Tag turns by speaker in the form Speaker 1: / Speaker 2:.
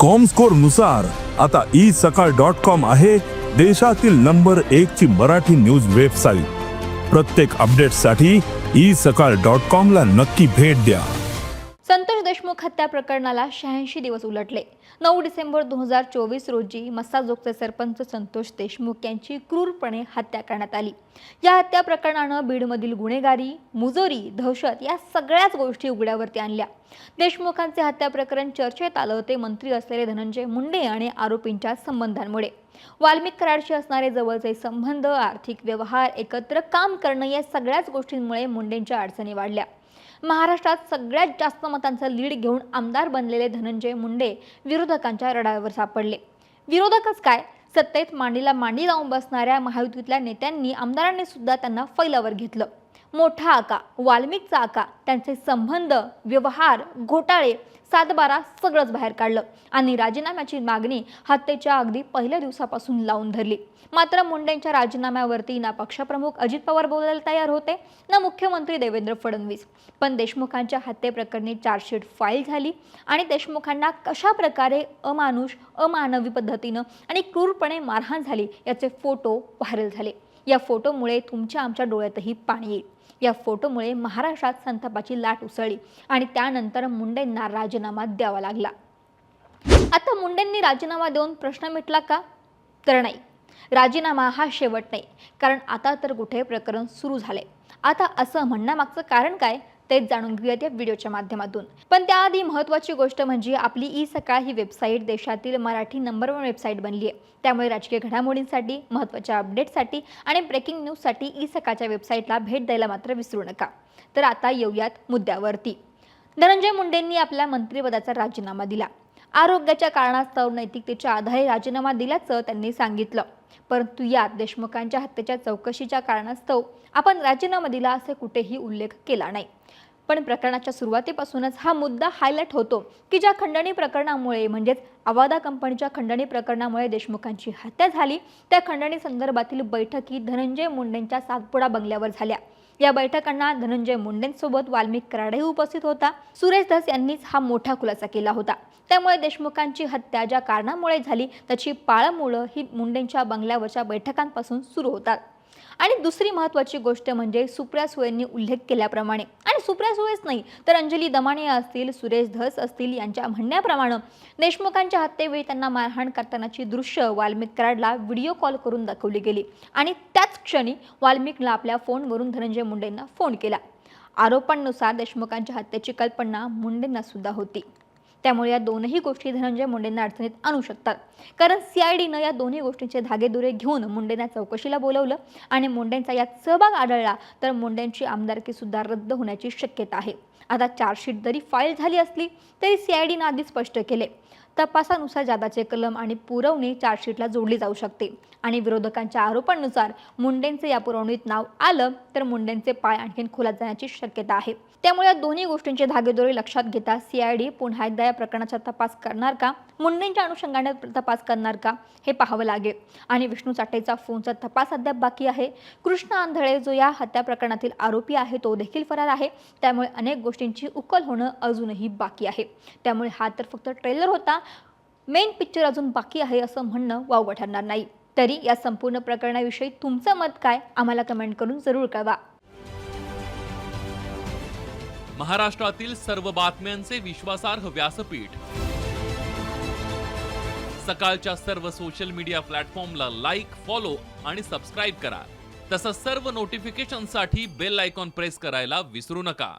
Speaker 1: कॉमस्कोरनुसार आता ई सकाळ dot com आहे देशातील नंबर एक ची मराठी न्यूज वेबसाईट प्रत्येक अपडेटसाठी ई सकाळ डॉट कॉम ला नक्की भेट द्या.
Speaker 2: संतोष देशमुख हत्या प्रकरणाला शहाऐंशी दिवस उलटले. नऊ डिसेंबर दोन हजार चोवीस रोजी मस्साजोगचे सरपंच संतोष देशमुख यांची क्रूरपणे हत्या करण्यात आली. या हत्या प्रकरणानं बीडमधील गुन्हेगारी मुजोरी दहशत या सगळ्याच गोष्टी उघड्यावरती आणल्या. देशमुखांचे हत्या प्रकरण चर्चेत आलं होते मंत्री असलेले धनंजय मुंडे आणि आरोपींच्या संबंधांमुळे. वाल्मिक कराडशी असणारे जवळचे संबंध आर्थिक व्यवहार एकत्र काम करणं या सगळ्याच गोष्टींमुळे मुंडेंच्या अडचणी वाढल्या. महाराष्ट्रात सगळ्यात जास्त मतांचा लीड घेऊन आमदार बनलेले धनंजय मुंडे विरोधकांच्या रडावर सापडले. विरोधकच काय? सत्तेत मांडीला मांडी लावून बसणाऱ्या महायुतीतल्या नेत्यांनी आमदारांनी सुद्धा त्यांना फैलावर घेतलं. मोठा आका वाल्मिकचा आका त्यांचे संबंध व्यवहार घोटाळे सातबारा सगळंच बाहेर काढलं आणि राजीनाम्याची मागणी हत्येच्या अगदी पहिल्या दिवसापासून लावून धरली. मात्र मुंडेंच्या राजीनाम्यावरती ना पक्षप्रमुख अजित पवार बोलायला तयार होते ना मुख्यमंत्री देवेंद्र फडणवीस. पण देशमुखांच्या हत्येप्रकरणी चार्जशीट फाईल झाली आणि देशमुखांना कशा प्रकारे अमानुष अमानवी पद्धतीनं आणि क्रूरपणे मारहाण झाली याचे फोटो व्हायरल झाले. या फोटोमुळे तुमच्या आमच्या डोळ्यातही पाणी येईल. या फोटोमुळे महाराष्ट्रात संतापाची लाट उसळली आणि त्यानंतर मुंडेंना राजीनामा द्यावा लागला. आता मुंडेंनी राजीनामा देऊन प्रश्न मिटला का? तर नाही. राजीनामा हा शेवट नाही. कारण आता तर कुठे प्रकरण सुरू झाले आता असं म्हणण्यामागचं कारण काय? तेच जाणून घेऊयात या व्हिडिओच्या माध्यमातून. पण त्याआधी महत्त्वाची गोष्ट म्हणजे आपली ई सकाळ ही वेबसाईट देशातील मराठी नंबर वन वेबसाईट बनली आहे त्यामुळे राजकीय घडामोडींसाठी महत्त्वाच्या अपडेटसाठी आणि ब्रेकिंग न्यूजसाठी ई सकाळच्या वेबसाईटला भेट द्यायला मात्र विसरू नका. तर आता येऊयात मुद्द्यावरती. धनंजय मुंडेंनी आपल्या मंत्रिपदाचा राजीनामा दिला. आरोग्याच्या कारणास्तव नैतिकतेच्या आधारे राजीनामा दिल्याचं त्यांनी सांगितलं. परंतु यात देशमुखांच्या हत्येच्या चौकशीच्या कारणास्तव आपण राजीनामा दिला असे कुठेही उल्लेख केला नाही. पण प्रकरणाच्या सुरुवातीपासूनच हा मुद्दा हायलाईट होतो की ज्या खंडणी प्रकरणामुळे म्हणजेच अवादा कंपनीच्या खंडणी प्रकरणामुळे देशमुखांची हत्या झाली त्या खंडणी संदर्भातील बैठकी धनंजय मुंडेंच्या सातपुडा बंगल्यावर झाल्या. या बैठकांना धनंजय मुंडेंसोबत वाल्मिक कराडेही उपस्थित होता. सुरेश धस यांनीच हा मोठा खुलासा केला होता. त्यामुळे देशमुखांची हत्या ज्या कारणामुळे झाली त्याची पाळमुळं ही मुंडेंच्या बंगल्यावरच्या बैठकांपासून सुरू होतात. आणि दुसरी महत्त्वाची गोष्ट म्हणजे सुप्रिया सुळेंनी उल्लेख केल्याप्रमाणे. आणि सुप्रिया सुळेच नाही तर अंजली दमाणे असतील सुरेश धस असतील यांच्या म्हणण्याप्रमाणे देशमुखांच्या हत्येवेळी त्यांना मारहाण करतानाची दृश्य वाल्मिक कराडला व्हिडिओ कॉल करून दाखवली गेली. आणि त्याच क्षणी वाल्मिकला आपल्या फोनवरून धनंजय मुंडेंना फोन केला. आरोपांनुसार देशमुखांच्या हत्येची कल्पना मुंडेंना सुद्धा होती. त्यामुळे या दोनही गोष्टी धनंजय मुंडेंना अडचणीत आणू शकतात. कारण सीआयडीनं या दोन्ही गोष्टींचे धागेदुरे घेऊन मुंडेंना चौकशीला बोलवलं आणि मुंडेंचा यात सहभाग आढळला तर मुंडेंची आमदारकी सुद्धा रद्द होण्याची शक्यता आहे. आता चार्जशीट जरी फाईल झाली असली तरी सीआयडीनं आधी स्पष्ट केले. तपासानुसार जादाचे कलम आणि पुरवणी चार्जशीटला जोडली जाऊ शकते. आणि विरोधकांच्या आरोपांनुसार मुंडेंचे या पुरवणीत नाव आलं तर मुंडेंचे पाय आणखीन खोलात जाण्याची शक्यता आहे. त्यामुळे या दोन्ही गोष्टींचे धागेदोरे लक्षात घेता सीआयडी पुन्हा एकदा या प्रकरणाचा तपास करणार का? मुंडेंच्या अनुषंगाने तपास करणार का? हे पाहावं लागेल. आणि विष्णू चाटेचा फोनचा तपास अद्याप बाकी आहे. कृष्ण आंधळे जो या हत्या प्रकरणातील आरोपी आहे तो देखील फरार आहे. त्यामुळे अनेक गोष्टींची उकल होणं अजूनही बाकी आहे. त्यामुळे हा तर फक्त ट्रेलर होता. मेन पिक्चर अजून बाकी आहे असं म्हणणं वावगं ठरणार नाही. तरी या संपूर्ण प्रकरणाविषयी तुमचं मत काय आम्हाला कमेंट करून जरूर कळवा.
Speaker 3: महाराष्ट्रातील सर्व बातम्यांचे विश्वासार्ह व्यासपीठ. सकाळच्या सर्व सोशल मीडिया प्लॅटफॉर्मला लाईक फॉलो आणि सबस्क्राईब करा. तसंच सर्व नोटिफिकेशनसाठी बेल आयकॉन प्रेस करायला विसरू नका.